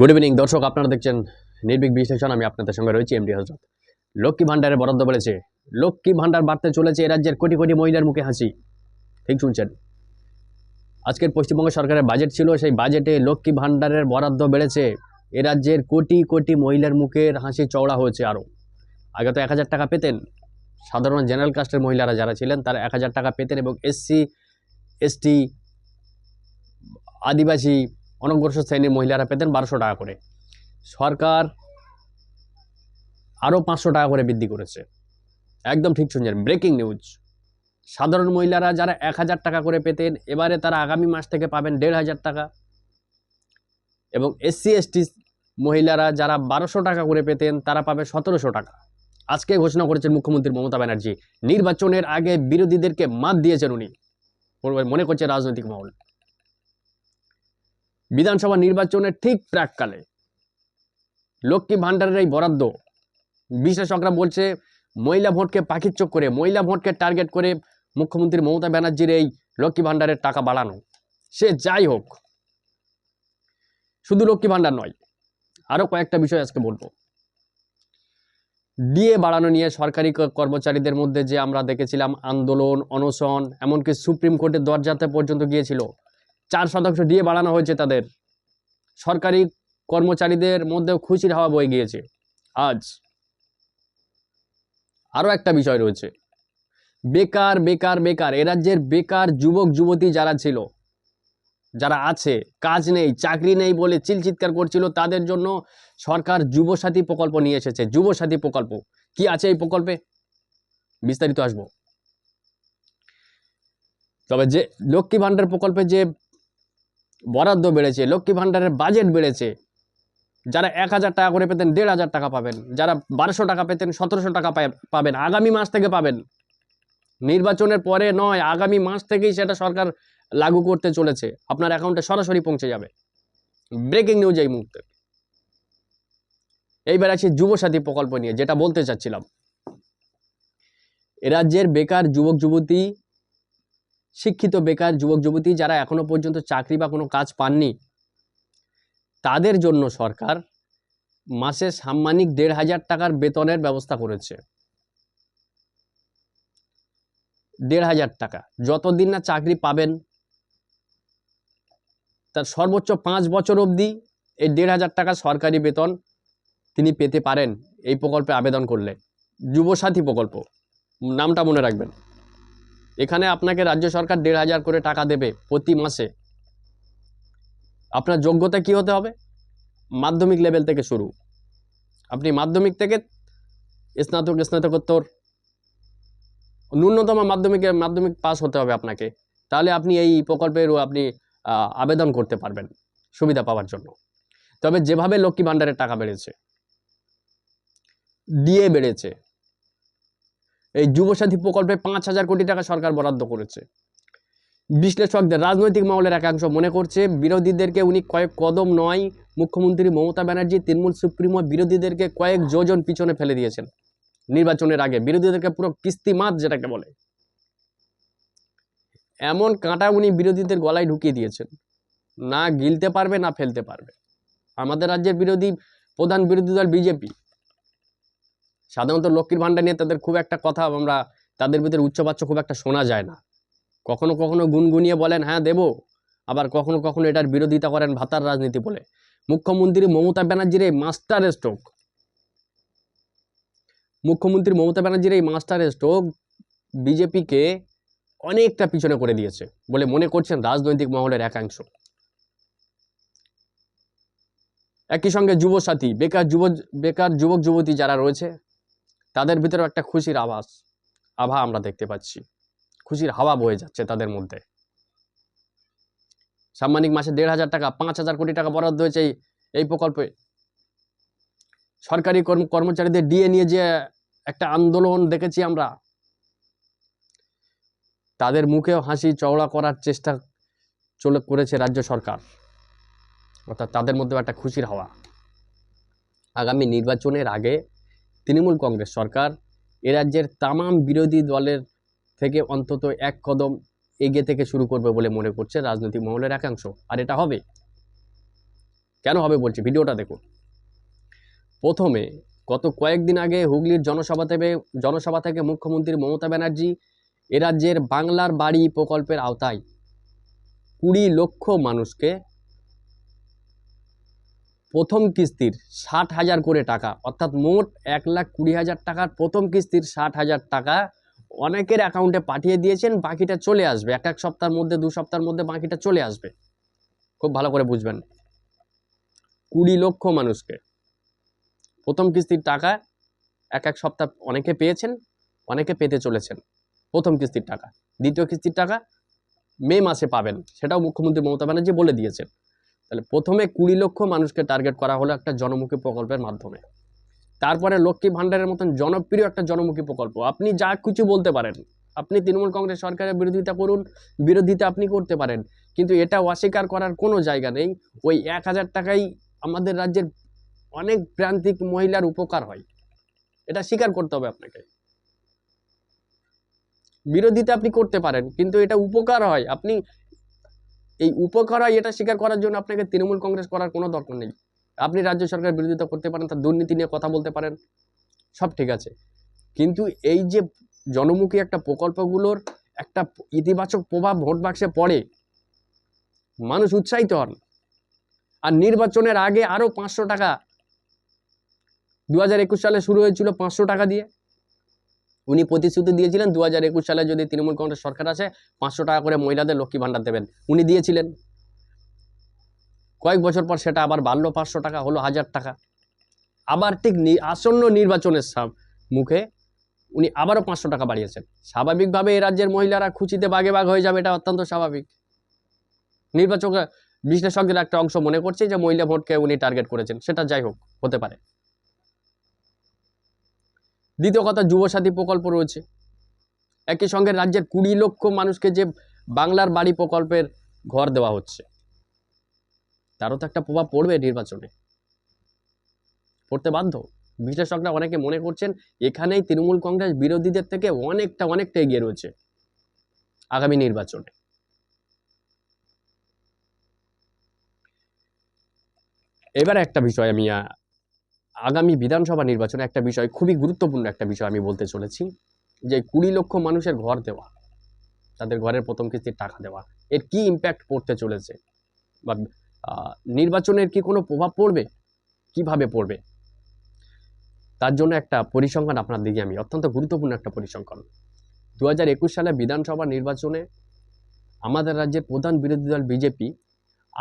Good evening দর্শক, আপনারা দেখছেন নির্ভীক বিশ্লেষণ। আমি আপনাদের সঙ্গে রয়েছি এমডি হজরত। লক্ষ্মী ভাণ্ডারে বরাদ্দ বেড়েছে। লক্ষ্মী ভাণ্ডার বাড়তে চলেছে এ রাজ্যের কোটি কোটি মহিলার মুখে হাসি। ঠিক শুনছেন? আজকের পশ্চিমবঙ্গ সরকারের বাজেট ছিল, সেই বাজেটে লক্ষ্মী ভাণ্ডারের বরাদ্দ বেড়েছে। এ রাজ্যের কোটি কোটি মহিলার মুখের হাসি চওড়া হয়েছে আরও। আগে তো এক হাজার টাকা পেতেন। সাধারণ জেনারেল কাস্টের মহিলারা যারা ছিলেন, তারা এক হাজার টাকা পেতেন এবং এসসি, এসটি, আদিবাসী অনগ্রসর শ্রেণির মহিলারা পেতেন বারোশো টাকা করে। সরকার আরও পাঁচশো টাকা করে বৃদ্ধি করেছে। একদম ঠিক শুনছেন ব্রেকিং নিউজ সাধারণ মহিলারা যারা এক হাজার টাকা করে পেতেন, এবারে তারা আগামী মাস থেকে পাবেন দেড় হাজার টাকা। এবং এসসি, এসটি মহিলারা যারা বারোশো টাকা করে পেতেন, তারা পাবে সতেরোশো টাকা। আজকে ঘোষণা করেছেন মুখ্যমন্ত্রী মমতা ব্যানার্জি। নির্বাচনের আগে বিরোধীদেরকে মাত দিয়েছেন উনি। মনে করছে রাজনৈতিক মহল। বিধানসভা নির্বাচনের ঠিক প্রাককালে লক্ষ্মী ভাণ্ডারের এই বরাদ্দ বিশেষজ্ঞরা বলছে মহিলা ভোটকে পাখির চোখ করে, মহিলা ভোটকে টার্গেট করে মুখ্যমন্ত্রী মমতা ব্যানার্জির এই লক্ষ্মী ভাণ্ডারের টাকা বাড়ানো। সে যাই হোক, শুধু লক্ষ্মী ভাণ্ডার নয় আরও কয়েকটা বিষয় আজকে বলব। ডিএ বাড়ানো নিয়ে সরকারি কর্মচারীদের মধ্যে যে আমরা দেখেছিলাম আন্দোলন, অনশন, এমনকি সুপ্রিম কোর্টের দরজাতে পর্যন্ত গিয়েছিল। চার শতাংশ দিয়ে বাড়ানো হয়েছে তাদের। সরকারি কর্মচারীদের মধ্যেও খুশির হাওয়া বয়ে গিয়েছে। আজ আরও একটা বিষয় রয়েছে। বেকার বেকার বেকার, এ রাজ্যের বেকার যুবক, যুবতী যারা ছিল, যারা আছে, কাজ নেই, চাকরি নেই বলে চিলচিৎকার করছিল, তাদের জন্য সরকার যুবসাথী প্রকল্প নিয়ে এসেছে। যুবসাথী প্রকল্প। কি আছে এই প্রকল্পে? বিস্তারিত আসব। তবে যে লক্ষ্মী ভাণ্ডার প্রকল্পে যে বরাদ্দ বেড়েছে, লক্ষ্মী ভাণ্ডারের বাজেট বেড়েছে। যারা এক হাজার টাকা করে পেতেন, দেড় হাজার টাকা পাবেন। যারা বারোশো টাকা পেতেন, সতেরোশো টাকা পাবেন। আগামী মাস থেকে পাবেন। নির্বাচনের পরে নয়, আগামী মাস থেকেই সেটা সরকার লাগু করতে চলেছে। আপনার অ্যাকাউন্টে সরাসরি পৌঁছে যাবে। ব্রেকিং নিউজ এই মুহূর্তে। এইবার আছে যুবসাথী প্রকল্প নিয়ে, যেটা বলতে চাচ্ছিলাম। রাজ্যের বেকার যুবক যুবতী শিক্ষিত, বেকার যুবক, যুবতী যারা এখনও পর্যন্ত চাকরি বা কোনো কাজ পাননি, তাদের জন্য সরকার মাসে সাম্মানিক দেড় হাজার টাকার বেতনের ব্যবস্থা করেছে। দেড় হাজার টাকা। যতদিন না চাকরি পাবেন, তার সর্বোচ্চ পাঁচ বছর অবধি এই দেড় হাজার টাকা সরকারি বেতন তিনি পেতে পারেন এই প্রকল্পে আবেদন করলে। যুবসাথী প্রকল্প। নামটা মনে রাখবেন। এখানে আপনাকে রাজ্য সরকার দেড় হাজার করে টাকা দেবে প্রতি মাসে। আপনার যোগ্যতা কি হতে হবে? মাধ্যমিক লেভেল থেকে শুরু। আপনি মাধ্যমিক থেকে স্নাতক, স্নাতকোত্তর, ন্যূনতম মাধ্যমিকে মাধ্যমিক পাস হতে হবে আপনাকে। তাহলে আপনি এই প্রকল্পের আপনি আবেদন করতে পারবেন সুবিধা পাওয়ার জন্য। তবে যেভাবে লক্ষ্মী ভাণ্ডারের টাকা বেড়েছে ডিএ বেড়েছে এই যুবসাথী প্রকল্পে পাঁচ হাজার কোটি টাকা সরকার বরাদ্দ করেছে। বিশ্লেষকদের রাজনৈতিক মহলের একাংশ মনে করছে, বিরোধীদেরকে উনি কয়েক কদম নয়, মুখ্যমন্ত্রী মমতা ব্যানার্জি, তৃণমূল সুপ্রিমো বিরোধীদেরকে কয়েক যোজন পিছনে ফেলে দিয়েছেন। নির্বাচনের আগে বিরোধীদেরকে পুরো কিস্তিমাত যেটাকে বলে। এমন কাঁটা উনি বিরোধীদের গলায় ঢুকিয়ে দিয়েছেন। না গিলতে পারবে, না ফেলতে পারবে। আমাদের রাজ্যের বিরোধী প্রধান বিরোধী দল বিজেপি। সাধারণত লক্ষ্মীর ভাণ্ডার নিয়ে তাদের খুব একটা কথা আমরা তাদের ভিতরে উচ্চবাচ্য খুব একটা শোনা যায় না। কখনো কখনো গুনগুনিয়ে বলেন হ্যাঁ দেব। আবার কখনো কখনো এটার বিরোধিতা করেন ভাতার রাজনীতি বলে। মুখ্যমন্ত্রী মমতা ব্যানার্জির এই মাস্টার স্ট্রোক মুখ্যমন্ত্রী মমতা ব্যানার্জির এই মাস্টার স্ট্রোক বিজেপিকে অনেকটা পিছনে করে দিয়েছে বলে মনে করছেন রাজনৈতিক মহলের একাংশ। একই সঙ্গে যুবসাথী, বেকার যুব বেকার যুবক যুবতী যারা রয়েছে তাদের ভিতরেও একটা খুশির আভাস, আভা আমরা দেখতে পাচ্ছি। খুশির হাওয়া বয়ে যাচ্ছে তাদের মধ্যে। সাম্মানিক মাসে দেড় হাজার টাকা, পাঁচ হাজার কোটি টাকা বরাদ্দ হয়েছে এই প্রকল্পে। সরকারি কর্ম, কর্মচারীদের ডিএ নিয়ে যে একটা আন্দোলন দেখেছি আমরা। তাদের মুখেও হাসি, চওড়া করার চেষ্টা চলে করেছে রাজ্য সরকার। অর্থাৎ তাদের মধ্যেও একটা খুশির হাওয়া। আগামী নির্বাচনের আগে তৃণমূল কংগ্রেস সরকার এ রাজ্যের তামাম বিরোধী দলের থেকে অন্তত এক কদম এগিয়ে থেকে শুরু করবে বলে মনে করছে রাজনৈতিক মহলের একাংশ। আর এটা হবে? কেন হবে বলছি? ভিডিওটা দেখুন। প্রথমে, গত কয়েকদিন আগে হুগলির জনসভা থেকে জনসভা থেকে মুখ্যমন্ত্রী মমতা ব্যানার্জি এ রাজ্যের বাংলার বাড়ি প্রকল্পের আওতায় কুড়ি লক্ষ মানুষকে প্রথম কিস্তির ষাট হাজার করে টাকা, অর্থাৎ মোট এক লাখ কুড়ি হাজার টাকার প্রথম কিস্তির ষাট হাজার টাকা অনেকের অ্যাকাউন্টে পাঠিয়ে দিয়েছেন, বাকিটা চলে আসবে। এক এক সপ্তাহের মধ্যে, দু সপ্তাহের মধ্যে বাকিটা চলে আসবে। খুব ভালো করে বুঝবেন। কুড়ি লক্ষ মানুষকে প্রথম কিস্তির টাকা এক এক সপ্তাহ অনেকে পেয়েছেন, অনেকে পেতে চলেছেন প্রথম কিস্তির টাকা। দ্বিতীয় কিস্তির টাকা মে মাসে পাবেন, সেটাও মুখ্যমন্ত্রী মমতা ব্যানার্জি বলে দিয়েছেন। তাহলে প্রথমে কুড়ি লক্ষ মানুষকে টার্গেট করা হলো একটা জনমুখী প্রকল্পের মাধ্যমে। তারপরে লক্ষ্মী ভাণ্ডারের মতন জনপ্রিয় একটা জনমুখী প্রকল্প। আপনি যা কিছু বলতে পারেন, আপনি তৃণমূল কংগ্রেস সরকারের বিরোধিতা করুন, বিরোধিতা আপনি করতে পারেন, কিন্তু এটা অস্বীকার করার কোনো জায়গা নেই। ওই এক হাজার টাকাই আমাদের রাজ্যের অনেক প্রান্তিক মহিলার উপকার হয়। এটা স্বীকার করতে হবে আপনাকে। বিরোধিতা আপনি করতে পারেন, কিন্তু এটা উপকার হয়। আপনি এই উপকার হয় এটা স্বীকার করার জন্য আপনাকে তৃণমূল কংগ্রেস করার কোনো দরকার নেই। আপনি রাজ্য সরকারের বিরোধিতা করতে পারেন, তার দুর্নীতি নিয়ে কথা বলতে পারেন, সব ঠিক আছে। কিন্তু এই যে জনমুখী একটা প্রকল্পগুলোর একটা ইতিবাচক প্রভাব ভোট বাক্সে পড়ে, মানুষ উৎসাহিত হন। আর নির্বাচনের আগে আরও পাঁচশো টাকা দু হাজার একুশ সালে শুরু হয়েছিল পাঁচশো টাকা দিয়ে। উনি প্রতিশ্রুতি দিয়েছিলেন দু হাজার একুশ সালে যদি তৃণমূল কংগ্রেস সরকার আসে, পাঁচশো টাকা করে মহিলাদের লক্ষ্মী ভাণ্ডার দেবেন। উনি দিয়েছিলেন। কয়েক বছর পর সেটা আবার বাড়লো, পাঁচশো টাকা হলো, হাজার টাকা। আবার ঠিক আসন্ন নির্বাচনের মুখে উনি আবারও পাঁচশো টাকা বাড়িয়েছেন। স্বাভাবিকভাবে এই রাজ্যের মহিলারা খুচিতে বাগে বাগ হয়ে যাবে, এটা অত্যন্ত স্বাভাবিক। নির্বাচক বিশ্লেষকদের একটা অংশ মনে করছে যে মহিলা ভোটকে উনি টার্গেট করেছেন, সেটা যাই হোক, হতে পারে। দ্বিতীয় কথা, যুবসাথী প্রকল্প রয়েছে। একই সঙ্গে রাজ্যের কুড়ি লক্ষ মানুষকে যে বাংলার বাড়ি প্রকল্পের ঘর দেওয়া হচ্ছে, তারও তো একটা প্রভাব পড়বে নির্বাচনে। পড়তে বাধ্য। বিশ্লেষকরা অনেকে মনে করছেন, এখানেই তৃণমূল কংগ্রেস বিরোধীদের থেকে অনেকটা অনেকটা এগিয়ে রয়েছে আগামী নির্বাচনে। এবারে একটা বিষয় আমি আগামী বিধানসভা নির্বাচনে একটা বিষয়, খুবই গুরুত্বপূর্ণ একটা বিষয় আমি বলতে চলেছি, যে কুড়ি লক্ষ মানুষের ঘর দেওয়া, তাদের ঘরের প্রথম কিস্তির টাকা দেওয়া, এর কি ইম্প্যাক্ট পড়তে চলেছে? বা নির্বাচনের কি কোনো প্রভাব পড়বে? কীভাবে পড়বে? তার জন্য একটা পরিসংখ্যান আপনার দিকে আমি অত্যন্ত গুরুত্বপূর্ণ একটা পরিসংখ্যান। দু হাজার একুশ সালে বিধানসভা নির্বাচনে আমাদের রাজ্যের প্রধান বিরোধী দল বিজেপি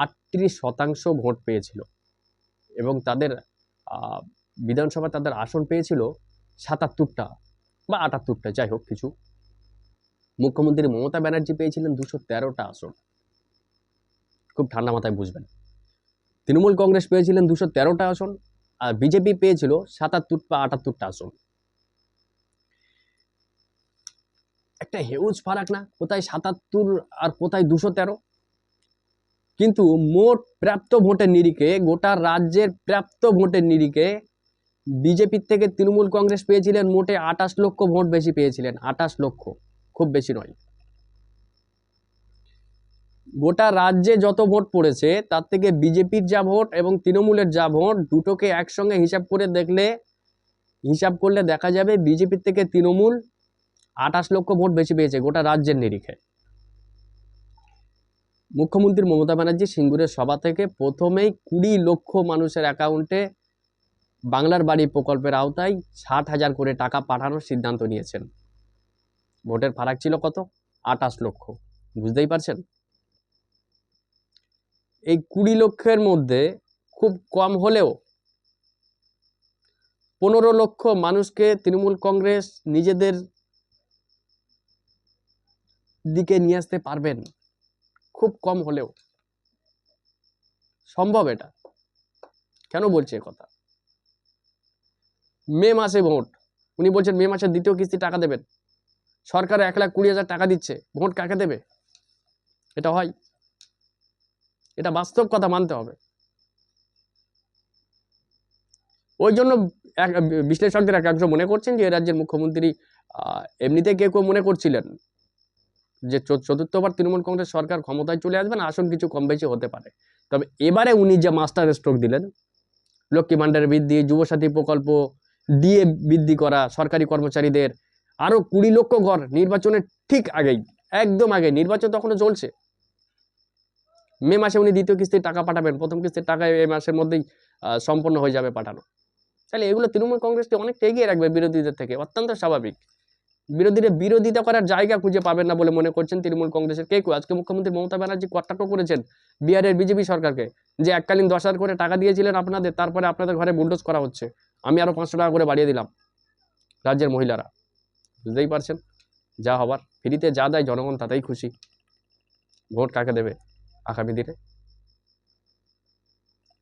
আটত্রিশ শতাংশ ভোট পেয়েছিল এবং তাদের বিধানসভা তাদের আসন পেয়েছিল সাতাত্তরটা বা আটাত্তরটা, যাই হোক কিছু। মুখ্যমন্ত্রী মমতা ব্যানার্জি পেয়েছিলেন দুশো তেরোটা আসন। খুব ঠান্ডা মাথায় বুঝবেন। তৃণমূল কংগ্রেস পেয়েছিলেন দুশো তেরোটা আসন আর বিজেপি পেয়েছিল সাতাত্তর বা আটাত্তরটা আসন। একটা হেউজ ফারাক না? কোথায় সাতাত্তর আর কোথায় দুশো তেরো? কিন্তু মোট প্রাপ্ত ভোটের নিরিখে গোটা রাজ্যের প্রাপ্ত ভোটের নিরিখে বিজেপির থেকে তৃণমূল কংগ্রেস পেয়েছিলেন মোটে আঠাশ লক্ষ ভোট বেশি পেয়েছিলেন, আঠাশ লক্ষ, খুব বেশি নয়। গোটা রাজ্যে যত ভোট পড়েছে, তার থেকে বিজেপির যা ভোট এবং তৃণমূলের যা ভোট, দুটোকে একসঙ্গে হিসাব করে দেখলে, হিসাব করলে দেখা যাবে বিজেপির থেকে তৃণমূল আঠাশ লক্ষ ভোট বেশি পেয়েছে গোটা রাজ্যের নিরিখে। মুখ্যমন্ত্রী মমতা ব্যানার্জি সিঙ্গুরের সভা থেকে প্রথমেই কুড়ি লক্ষ মানুষের অ্যাকাউন্টে বাংলার বাড়ি প্রকল্পের আওতায় ষাট হাজার করে টাকা পাঠানোর সিদ্ধান্ত নিয়েছেন। ভোটের ফারাক ছিল কত? আঠাশ লক্ষ। বুঝতেই পারছেন? এই কুড়ি লক্ষের মধ্যে খুব কম হলেও পনেরো লক্ষ মানুষকে তৃণমূল কংগ্রেস নিজেদের দিকে নিয়ে আসতে পারবেন। খুব কম হলেও। সম্ভব এটা। কেন বলছে কথা? মে মাসে ভোট। উনি বলছেন, মে মাসের দ্বিতীয় কিস্তি টাকা দেবেন। সরকার এক লাখ কুড়ি হাজার টাকা দিচ্ছে। ভোট কাকে দেবে? এটা হয়। এটা বাস্তব কথা মানতে হবে। ওই জন্য এক, বিশ্লেষকদের একাংশ মনে করছেন যে রাজ্যের মুখ্যমন্ত্রী এমনিতে কেউ কেউ মনে করছিলেন? যে চতুর্থবার তৃণমূল কংগ্রেস সরকার ক্ষমতায় চলে আসবে না, আসন কিছু কম বেশি হতে পারে। তবে এবারে উনি যে মাস্টার স্ট্রোক দিলেন, লক্ষ্মী ভাণ্ডারের বৃদ্ধি, যুবসাথী প্রকল্প ডিএ বৃদ্ধি করা, সরকারি কর্মচারীদের আরও কুড়ি লক্ষ ঘর নির্বাচনের ঠিক আগেই, একদম আগে নির্বাচন তখনও চলছে। মে মাসে উনি দ্বিতীয় কিস্তির টাকা পাঠাবেন, প্রথম কিস্তির টাকা এই মাসের মধ্যেই সম্পন্ন হয়ে যাবে পাঠানো। তাহলে এগুলো তৃণমূল কংগ্রেসকে অনেকটা এগিয়ে রাখবে বিরোধীদের থেকে, অত্যন্ত স্বাভাবিক। বিরোধীরা বিরোধিতা করার জায়গা খুঁজে পাবেন না বলে মনে করছেন তৃণমূল কংগ্রেসের কে কেউ। আজকে মুখ্যমন্ত্রী মমতা ব্যানার্জি কটাক্ষ করেছেন বিহারের বিজেপি সরকারকে যে এককালীন দশ হাজার করে টাকা দিয়েছিলেন আপনাদের, তারপরে আপনাদের ঘরে বুলডোজ করা হচ্ছে। আমি আরও পাঁচশো টাকা করে বাড়িয়ে দিলাম রাজ্যের মহিলারা। বুঝতেই পারছেন? যা হবার, ফ্রিতে যা দেয় জনগণ তাতেই খুশি। ভোট কাকে দেবে আগামী দিনে?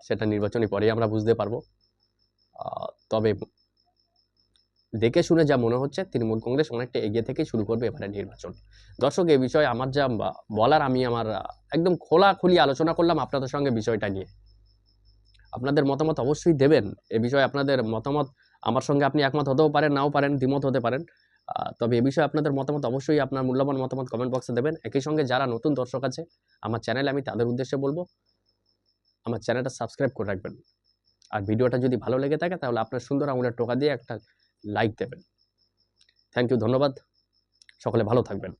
সেটা নির্বাচনী পরেই আমরা বুঝতে পারব। তবে দেখে শুনে যা মনে হচ্ছে, তৃণমূল কংগ্রেস অনেকটা এগিয়ে থেকে শুরু করবে এবারে নির্বাচন। দর্শক এই বিষয়ে আমার যা বলার আমি আমার একদম খোলাখুলি আলোচনা করলাম আপনাদের সঙ্গে বিষয়টা নিয়ে। আপনাদের মতামত অবশ্যই দেবেন। এ বিষয়ে আপনাদের মতামত আমার সঙ্গে আপনি একমত হতেও পারেন, নাও পারেন, দ্বিমত হতে পারেন। তবে এ বিষয়ে আপনাদের মতামত অবশ্যই আপনার মূল্যবান মতামত কমেন্ট বক্সে দেবেন। একই সঙ্গে যারা নতুন দর্শক আছে, আমার চ্যানেলে আমি তাদের উদ্দেশ্যে বলব, আমার চ্যানেলটা সাবস্ক্রাইব করে রাখবেন। আর ভিডিওটা যদি ভালো লেগে থাকে, তাহলে আপনার সুন্দর আঙুলের টোকা দিয়ে একটা লাইক দেবেন। থ্যাংক ইউ ধন্যবাদ। সকলে ভালো থাকবেন।